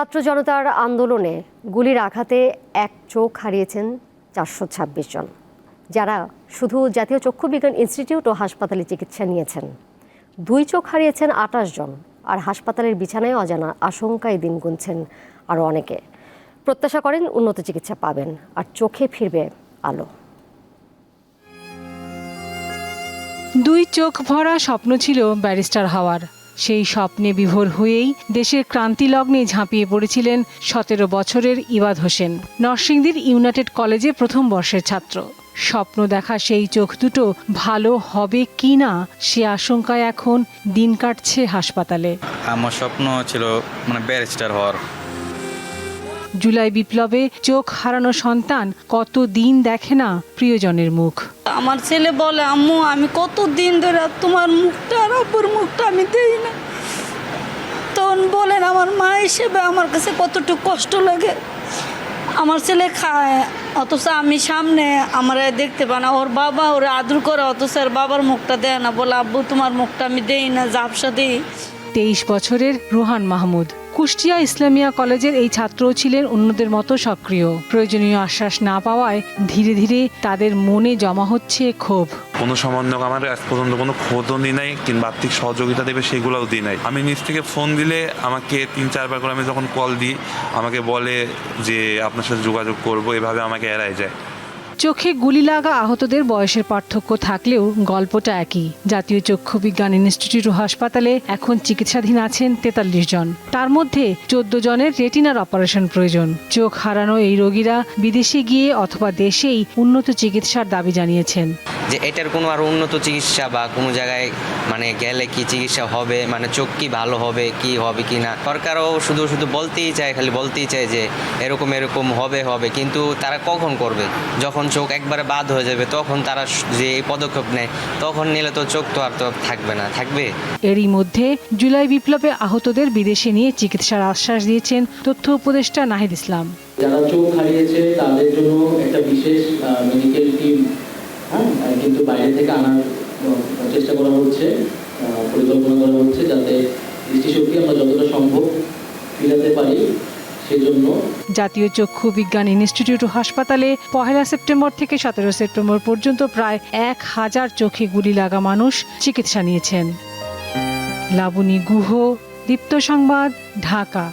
ছাত্র জনতার আন্দোলনে গুলির আঘাতে এক চোখ হারিয়েছেন চারশো ছাব্বিশ জন, যারা শুধু জাতীয় চক্ষু বিজ্ঞান ইনস্টিটিউট ও হাসপাতালে চিকিৎসা নিয়েছেন। দুই চোখ হারিয়েছেন আটাশ জন, আর হাসপাতালের বিছানায় অজানা আশঙ্কায় দিন গুনছেন আরও অনেকে। প্রত্যাশা করেন উন্নত চিকিৎসা পাবেন, আর চোখে ফিরবে আলো। দুই চোখ ভরা স্বপ্ন ছিল ব্যারিস্টার হওয়ার। সেই স্বপ্নে বিভোর হয়েই দেশের ক্রান্তি লগ্নে ঝাঁপিয়ে পড়েছিলেন সতেরো বছরের ইবাদ হোসেন। নরসিংদীর ইউনাইটেড কলেজে প্রথম বর্ষের ছাত্র। স্বপ্ন দেখা সেই চোখ দুটো ভালো হবে কি না সে আশঙ্কায় এখন দিন কাটছে হাসপাতালে। আমার স্বপ্ন ছিল মানে ব্যারিস্টার হওয়ার। জুলাই বিপ্লবে চোখ হারানো সন্তান কত দিন দেখে না প্রিয়জনের মুখ? আমার ছেলে বলে আম্মু আমি কত দিন ধরে আর তোমার মুখটা আর আব্বুর মুখটা আমি দেই না। তখন বলেন আমার মা হিসেবে আমার কাছে কতটুকু কষ্ট লাগে। আমার ছেলে খায় অথচ আমি সামনে আমার দেখতে পাই না। ওর বাবা ওর আদর করে অথচ ওর বাবার মুখটা দেয় না। বলে আব্বু তোমার মুখটা আমি দেই না জাপসা দিই। তেইশ বছরের রুহান মাহমুদ। কুষ্টিয়া ইসলামিয়া কলেজের এই ছাত্রও ছিলেন অন্যদের মতো সক্রিয়। প্রয়োজনীয় আশ্বাস না পাওয়ায় ধীরে ধীরে তাদের মনে জমা হচ্ছে ক্ষোভ। কোনো সমন্বয়ক আমার আজ পর্যন্ত কোনো খোঁজও দিই নাই কিংবা আর্থিক সহযোগিতা দেবে সেগুলোও দিই নাই। আমি নিজ থেকে ফোন দিলে আমাকে তিন চারবার করে আমি যখন কল দিই, আমাকে বলে যে আপনার সাথে যোগাযোগ করব, এভাবে আমাকে এড়ায় যায়। চোখে গুলি লাগা আহতদের বয়সের পার্থক্য থাকলেও গল্পটা একই। জাতীয় চক্ষু বিজ্ঞান ইনস্টিটিউট হাসপাতালে এখন চিকিৎসাধীন আছেন তেতাল্লিশ জন। তার মধ্যে চোদ্দ জনের রেটিনার অপারেশন প্রয়োজন। চোখ হারানো এই রোগীরা বিদেশে গিয়ে অথবা দেশেই উন্নত চিকিৎসার দাবি জানিয়েছেন। যে এটার কোনো আর উন্নত চিকিৎসা বা কোনো জায়গায় মানে গেলে কি চিকিৎসা হবে? মানে চোখ কি ভালো হবে? কি হবে কি না? সরকারও শুধু শুধু বলতেই চায় খালি বলতেই চায় যে এরকম এরকম হবে হবে। কিন্তু তারা কখন করবে? যখন চোখ একবারে বাদ হয়ে যাবে তখন তারা যে এই পদক্ষেপ নেয় তখন নিলে তো চোখ তো আর তো থাকবে না। থাকবে? এরই মধ্যে জুলাই বিপ্লবে আহতদের বিদেশে নিয়ে চিকিৎসার আশ্বাস দিয়েছেন তথ্য উপদেষ্টা নাহিদ ইসলাম। যারা চোখ হারিয়েছে তাদের জন্য একটা বিশেষ মেডিকেল হ্যাঁ কিন্তু বাইরে থেকে আনার চেষ্টা করা হচ্ছে পরিকল্পনা করা হচ্ছে যাতে দৃষ্টিশক্তি আমরা যতটা সম্ভব ফিরাতে পারি জাতীয় চক্ষু বিজ্ঞান ইনস্টিটিউট হাসপাতালে পহেলা সেপ্টেম্বর থেকে সতেরো সেপ্টেম্বর পর্যন্ত প্রায় এক হাজার চোখে গুলি লাগা মানুষ চিকিৎসা নিয়েছেন। লাবণী গুহ, দীপ্ত সংবাদ, ঢাকা।